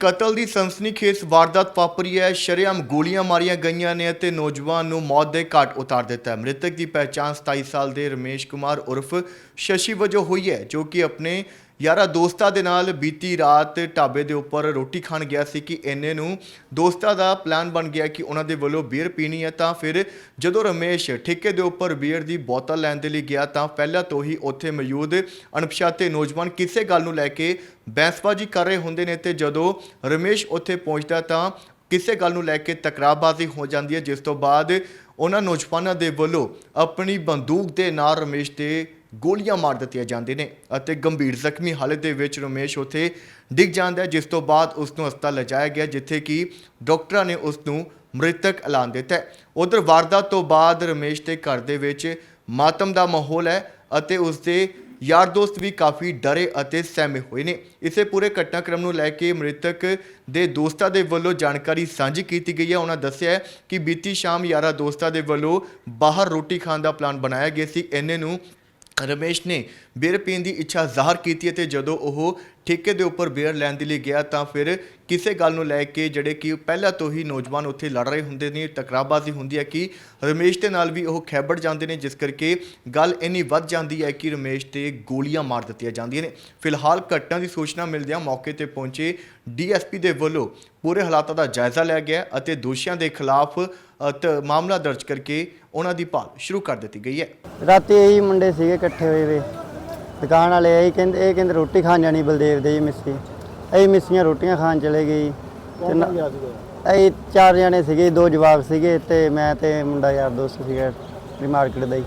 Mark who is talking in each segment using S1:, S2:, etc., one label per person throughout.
S1: ਕਤਲ ਦੀ ਸਨਸਨੀਖੇਜ਼ ਵਾਰਦਾਤ ਵਾਪਰੀ ਹੈ। ਸ਼ਰੇਆਮ ਗੋਲੀਆਂ ਮਾਰੀਆਂ ਗਈਆਂ ਨੇ ਅਤੇ ਨੌਜਵਾਨ ਨੂੰ ਮੌਤ ਦੇ ਘਾਟ ਉਤਾਰ ਦਿੱਤਾ ਹੈ। ਮ੍ਰਿਤਕ ਦੀ ਪਹਿਚਾਣ 27 ਸਾਲ ਦੇ ਰਮੇਸ਼ ਕੁਮਾਰ ਉਰਫ ਸ਼ਸ਼ੀ ਵਜੋਂ ਹੋਈ ਹੈ, ਜੋ ਕਿ ਆਪਣੇ ਯਾਰਾ ਦੋਸਤਾਂ ਦੇ ਨਾਲ ਬੀਤੀ ਰਾਤ ਢਾਬੇ ਦੇ ਉੱਪਰ ਰੋਟੀ ਖਾਣ ਗਿਆ ਸੀ ਕਿ ਇੰਨੇ ਨੂੰ ਦੋਸਤਾਂ ਦਾ ਪਲਾਨ ਬਣ ਗਿਆ ਕਿ ਉਹਨਾਂ ਦੇ ਵੱਲੋਂ ਬੀਅਰ ਪੀਣੀ ਹੈ, ਤਾਂ ਫਿਰ ਜਦੋਂ ਰਮੇਸ਼ ਠੇਕੇ ਦੇ ਉੱਪਰ ਬੀਅਰ ਦੀ ਬੋਤਲ ਲੈਣ ਦੇ ਲਈ ਗਿਆ, ਤਾਂ ਪਹਿਲਾਂ ਤੋਂ ਹੀ ਉੱਥੇ ਮੌਜੂਦ ਅਣਪਛਾਤੇ ਨੌਜਵਾਨ ਕਿਸੇ ਗੱਲ ਨੂੰ ਲੈ ਕੇ ਬਹਿਸਬਾਜ਼ੀ ਕਰ ਰਹੇ ਹੁੰਦੇ ਨੇ ਤੇ ਜਦੋਂ ਰਮੇਸ਼ ਉੱਥੇ ਪਹੁੰਚਦਾ, ਤਾਂ ਕਿਸੇ ਗੱਲ ਨੂੰ ਲੈ ਕੇ ਤਕਰਾਰਬਾਜ਼ੀ ਹੋ ਜਾਂਦੀ ਹੈ, ਜਿਸ ਤੋਂ ਬਾਅਦ ਉਹਨਾਂ ਨੌਜਵਾਨਾਂ ਦੇ ਵੱਲੋਂ ਆਪਣੀ ਬੰਦੂਕ ਦੇ ਨਾਲ ਰਮੇਸ਼ ਤੇ ਗੋਲੀਆਂ ਮਾਰ ਦਿੱਤੀਆਂ ਜਾਂਦੇ ਨੇ ਅਤੇ ਗੰਭੀਰ ਜ਼ਖਮੀ ਹਾਲਤ ਦੇ ਵਿੱਚ ਰਮੇਸ਼ ਉੱਥੇ ਡਿੱਗ ਜਾਂਦਾ ਹੈ, ਜਿਸ ਤੋਂ ਬਾਅਦ ਉਸ ਨੂੰ ਹਸਪਤਾਲ ਲਿਜਾਇਆ ਗਿਆ, ਜਿੱਥੇ ਕਿ ਡਾਕਟਰਾਂ ਨੇ ਉਸ ਨੂੰ ਮ੍ਰਿਤਕ ਐਲਾਨ ਦਿੱਤਾ ਹੈ। ਉਧਰ ਵਾਰਦਾਤ ਤੋਂ ਬਾਅਦ ਰਮੇਸ਼ ਦੇ ਘਰ ਦੇ ਵਿੱਚ ਮਾਤਮ ਦਾ ਮਾਹੌਲ ਹੈ ਅਤੇ ਉਸ ਦੇ ਯਾਰ ਦੋਸਤ ਵੀ ਕਾਫੀ ਡਰੇ ਅਤੇ ਸਹਿਮੇ ਹੋਏ ਨੇ। ਇਸੇ ਪੂਰੇ ਘਟਨਾਕ੍ਰਮ ਨੂੰ ਲੈ ਕੇ ਮ੍ਰਿਤਕ ਦੇ ਦੋਸਤਾਂ ਦੇ ਵੱਲੋਂ ਜਾਣਕਾਰੀ ਸਾਂਝੀ ਕੀਤੀ ਗਈ ਹੈ। ਉਹਨਾਂ ਦੱਸਿਆ ਕਿ ਬੀਤੀ ਸ਼ਾਮ ਯਾਰਾ ਦੋਸਤਾਂ ਦੇ ਵੱਲੋਂ ਬਾਹਰ ਰੋਟੀ ਖਾਣ ਦਾ ਪਲਾਨ ਬਣਾਇਆ ਗਿਆ ਸੀ। ਇੰਨੇ ਨੂੰ ਰਮੇਸ਼ ਨੇ ਬੀਅਰ ਪੀਣ ਦੀ ਇੱਛਾ ਜ਼ਾਹਰ ਕੀਤੀ ਅਤੇ ਜਦੋਂ ਉਹ ਠੇਕੇ ਦੇ ਉੱਪਰ ਬੇਅਰ ਲੈਣ ਦੇ ਲਈ ਗਿਆ ਤਾਂ ਫਿਰ ਕਿਸੇ ਗੱਲ ਨੂੰ ਲੈ ਕੇ ਜਿਹੜੇ ਕਿ ਪਹਿਲਾਂ ਤੋਂ ਹੀ ਨੌਜਵਾਨ ਉੱਥੇ ਲੜ ਰਹੇ ਹੁੰਦੇ ਨੇ ਟਕਰਾਬਾਜ਼ੀ ਹੁੰਦੀ ਹੈ ਕਿ ਰਮੇਸ਼ ਦੇ ਨਾਲ ਵੀ ਉਹ ਖੈਬੜ ਜਾਂਦੇ ਨੇ, ਜਿਸ ਕਰਕੇ ਗੱਲ ਇੰਨੀ ਵੱਧ ਜਾਂਦੀ ਹੈ ਕਿ ਰਮੇਸ਼ ਤੇ ਗੋਲੀਆਂ ਮਾਰ ਦਿੱਤੀਆਂ ਜਾਂਦੀਆਂ ਨੇ। ਫਿਲਹਾਲ ਘਟਨਾ ਦੀ ਸੂਚਨਾ ਮਿਲਦਿਆਂ ਮੌਕੇ ਤੇ ਪਹੁੰਚੇ ਡੀਐਸਪੀ ਦੇ ਵੱਲੋਂ ਪੂਰੇ ਹਾਲਾਤਾਂ ਦਾ ਜਾਇਜ਼ਾ ਲਿਆ ਗਿਆ ਅਤੇ ਦੋਸ਼ੀਆਂ ਦੇ ਖਿਲਾਫ ਤ- ਮਾਮਲਾ ਦਰਜ ਕਰਕੇ ਉਹਨਾਂ ਦੀ ਭਾਲ ਸ਼ੁਰੂ ਕਰ ਦਿੱਤੀ ਗਈ ਹੈ।
S2: ਰਾਤੀ ਇਹੀ ਮੁੰਡੇ ਸੀਗੇ ਇਕੱਠੇ ਹੋਏ ਵੇ। ਦੁਕਾਨ ਵਾਲੇ ਇਹੀ ਕਹਿੰਦੇ ਇਹ ਕਹਿੰਦੇ ਰੋਟੀ ਖਾਣ ਜਾਣੀ ਬਲਦੇਵ ਦੇ ਜੀ ਮਿੱਸੀ ਅਸੀਂ ਮਿੱਸੀਆਂ ਰੋਟੀਆਂ ਖਾਣ ਚਲੇ ਗਏ ਜੀ। ਤੇ ਨਾ- ਅਸੀਂ ਚਾਰ ਜਣੇ ਸੀਗੇ ਦੋ ਜਵਾਕ ਸੀਗੇ ਤੇ ਮੈਂ ਤੇ ਮੁੰਡਾ ਯਾਰ ਦੋਸਤ ਸੀਗਾ ਵੀ ਮਾਰਕੀਟ ਦਾ ਹੀ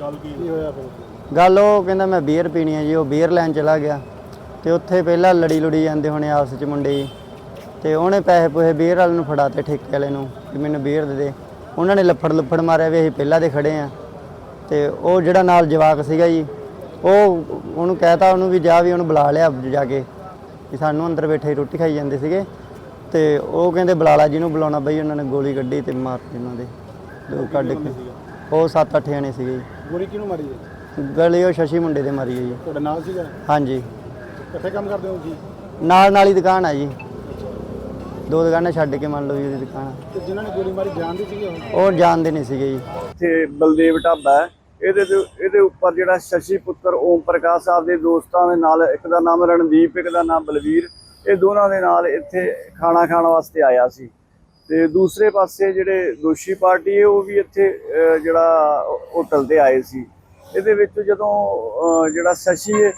S3: ਗੱਲ ਕੀ ਹੋਇਆ ਫਿਰ
S2: ਗੱਲ ਉਹ ਕਹਿੰਦਾ ਮੈਂ ਬੀਅਰ ਪੀਣੀ ਹੈ ਜੀ ਉਹ ਬੀਅਰ ਲੈਣ ਚਲਾ ਗਿਆ। ਤੇ ਉੱਥੇ ਪਹਿਲਾਂ ਲੜੀ ਲੁੜੀ ਜਾਂਦੇ ਹੋਣੇ ਆਪਸ ਵਿੱਚ ਮੁੰਡੇ ਜੀ। ਤੇ ਉਹਨੇ ਪੈਸੇ ਪੂਸੇ ਬੀਅਰ ਵਾਲੇ ਨੂੰ ਫੜਾਤੇ ਠੇਕੇ ਵਾਲੇ ਨੂੰ ਕਿ ਮੈਨੂੰ ਬੀਅਰ ਦੇ ਦੇ। ਉਹਨਾਂ ਨੇ ਲੱਫੜ ਲੱਫੜ ਮਾਰਿਆ ਵੀ ਅਸੀਂ ਪਹਿਲਾਂ ਦੇ ਖੜੇ ਆ ਤੇ ਉਹ ਜਿਹੜਾ ਨਾਲ ਜਵਾਕ ਸੀਗਾ ਜੀ ਉਹ ਉਹਨੂੰ ਕਹਿਤਾ ਉਹਨੂੰ ਵੀ ਜਾ ਵੀ ਉਹਨੂੰ ਬੁਲਾ ਲਿਆ ਜਾ ਕੇ ਕਿ ਸਾਨੂੰ ਅੰਦਰ ਬੈਠੇ ਹੀ ਰੋਟੀ ਖਾਈ ਜਾਂਦੇ ਸੀਗੇ। ਤੇ ਉਹ ਕਹਿੰਦੇ ਬੁਲਾ ਲਾ ਜਿਹਨੂੰ ਬੁਲਾਉਣਾ ਬਈ ਉਹਨਾਂ ਨੇ ਗੋਲੀ ਕੱਢੀ ਤੇ ਮਾਰਤੀ ਉਹਨਾਂ ਦੇ ਦੋ ਕੱਢ ਕੇ। ਉਹ 7-8 ਜਣੇ ਸੀਗੇ ਜੀ।
S3: ਗੋਲੀ ਕਿਹਨੂੰ ਮਾਰੀ ਹੈ?
S2: ਗਲੀ ਉਹ ਸ਼ਸ਼ੀ ਮੁੰਡੇ ਦੇ ਮਾਰੀ ਹੈ ਜੀ।
S3: ਤੁਹਾਡੇ ਨਾਲ ਸੀਗਾ?
S2: ਹਾਂਜੀ।
S3: ਕਿੱਥੇ ਕੰਮ ਕਰਦੇ ਹੋ ਜੀ
S2: ਨਾਲ ਨਾਲ ਹੀ ਦੁਕਾਨ ਆ ਜੀ। ਦੋ ਦੁਕਾਨਾਂ ਛੱਡ ਕੇ ਮੰਨ ਲਓ ਜੀ ਉਹਦੀ ਦੁਕਾਨ। ਆ।
S3: ਤੇ ਜਿਨ੍ਹਾਂ ਨੇ ਗੋਲੀ ਮਾਰੀ ਜਾਣਦੇ ਸੀਗੇ ਉਹ?
S2: ਉਹ ਜਾਣਦੇ ਨਹੀਂ ਸੀਗੇ ਜੀ।
S4: ਇੱਥੇ ਬਲਦੇਵ ਢਾਬਾ ਹੈ। ਇਹਦੇ ਤੇ ਇਹਦੇ ਉੱਪਰ ਜਿਹੜਾ ਸ਼ਸ਼ੀ ਪੁੱਤਰ ਓਮ ਪ੍ਰਕਾਸ਼ ਸਾਹਿਬ ਦੇ ਦੋਸਤਾਂ ਦੇ ਨਾਲ ਇੱਕ ਦਾ ਨਾਮ ਰਣਦੀਪ ਇੱਕ ਦਾ ਨਾਮ ਬਲਵੀਰ। ਇਹ ਦੋਨਾਂ ਦੇ ਨਾਲ ਇੱਥੇ ਖਾਣਾ ਖਾਣ ਵਾਸਤੇ ਆਇਆ ਸੀ। ਤੇ ਦੂਸਰੇ ਪਾਸੇ ਜਿਹੜੇ ਦੋਸ਼ੀ ਪਾਰਟੀ ਹੈ ਉਹ ਵੀ ਇੱਥੇ ਅਹ, ਜਿਹੜਾ ਹੋਟਲ ਤੇ ਆਏ ਸੀ। ਇਹਦੇ ਵਿੱਚ ਜਦੋਂ ਅਹ, ਜਿਹੜਾ ਸ਼ਸ਼ੀ ਹੈ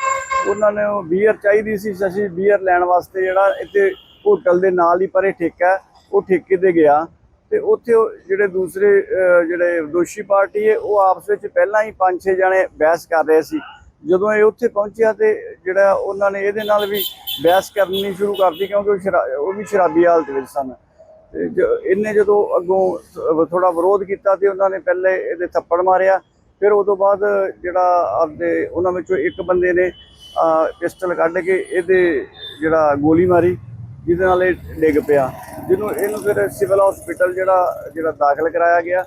S4: ਉਹਨਾਂ ਨੇ ਉਹ ਬੀਅਰ ਚਾਹੀਦੀ ਸੀ ਸ਼ਸ਼ੀ ਬੀਅਰ ਲੈਣ ਵਾਸਤੇ ਜਿਹੜਾ ਇੱਥੇ ਹੋਟਲ ਦੇ ਨਾਲ ਹੀ ਪਰੇ ਠੇਕਾ ਉਹ ਠੇਕੇ ਤੇ ਗਿਆ ਤੇ ਉੱਥੇ ਉਹ ਜਿਹੜੇ ਦੂਸਰੇ ਜਿਹੜੇ ਦੋਸ਼ੀ ਪਾਰਟੀ ਹੈ, ਉਹ ਆਪਸ ਵਿੱਚ ਪਹਿਲਾਂ ਹੀ ਪੰਜ ਛੇ ਜਣੇ ਬਹਿਸ ਕਰ ਰਹੇ ਸੀ। ਜਦੋਂ ਇਹ ਉੱਥੇ ਪਹੁੰਚਿਆ ਤੇ ਜਿਹੜਾ ਉਹਨਾਂ ਨੇ ਇਹਦੇ ਨਾਲ ਵੀ ਬਹਿਸ ਕਰਨੀ ਸ਼ੁਰੂ ਕਰਤੀ ਕਿਉਂਕਿ ਉਹ ਸ਼ਰਾ- ਉਹ ਵੀ ਸ਼ਰਾਬੀ ਹਾਲਤ ਵਿੱਚ ਸਨ। ਤੇ ਜ- ਇਹਨੇ ਜਦੋਂ ਅੱਗੋਂ ਥੋੜਾ ਵਿਰੋਧ ਕੀਤਾ ਤੇ ਉਹਨਾਂ ਨੇ ਪਹਿਲੇ ਇਹਦੇ ਥੱਪੜ ਮਾਰਿਆ, ਫਿਰ ਉਦੋਂ ਬਾਅਦ ਜਿਹੜਾ ਆਪਦੇ ਉਹਨਾਂ ਵਿੱਚੋਂ ਇੱਕ ਬੰਦੇ ਨੇ ਪਿਸਟਲ ਕੱਢ ਕੇ ਇਹਦੇ ਜਿਹੜਾ ਗੋਲੀ ਮਾਰੀ। ਜਿਹਦੇ ਨਾਲ ਇਹ ਡਿੱਗ ਪਿਆ। ਜਿਹਨੂੰ ਇਹਨੂੰ ਫਿਰ ਸਿਵਲ ਹਸਪੀਟਲ ਜਿਹੜਾ ਜਿਹੜਾ ਦਾਖਲ ਕਰਾਇਆ ਗਿਆ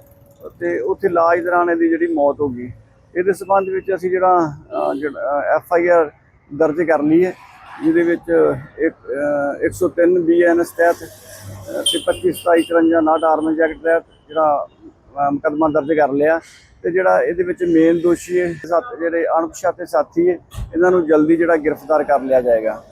S4: ਤੇ ਉੱਥੇ ਇਲਾਜ ਦੌਰਾਨ ਇਹਦੀ ਜਿਹੜੀ ਮੌਤ ਹੋ ਗਈ। ਇਹਦੇ ਸਬੰਧ ਵਿੱਚ ਅਸੀਂ ਜਿਹੜਾ ਅਹ, ਐਫ ਆਈ ਆਰ ਦਰਜ ਕਰ ਲਈ ਹੈ ਜਿਹਦੇ ਵਿੱਚ ਇੱਕ, ਅਹ, 103 ਬੀਐਨਐਸ ਤਹਿਤ ਅਹ, ਤੇ 25 27 54 ਨਾਟ ਆਰਮਜ਼ ਐਕਟ ਤਹਿਤ ਜਿਹੜਾ ਅਹ, ਮੁਕੱਦਮਾ ਦਰਜ ਕਰ ਲਿਆ। ਤੇ ਜਿਹੜਾ ਇਹਦੇ ਵਿੱਚ ਮੇਨ ਦੋਸ਼ੀ ਹੈ ਸੱਤ ਜਿਹੜੇ ਅਣਪਛਾਤੇ ਸਾਥੀ ਹੈ ਇਹਨਾਂ ਨੂੰ ਜਲਦੀ ਜਿਹੜਾ ਗ੍ਰਿਫਤਾਰ ਕਰ ਲਿਆ ਜਾਏਗਾ।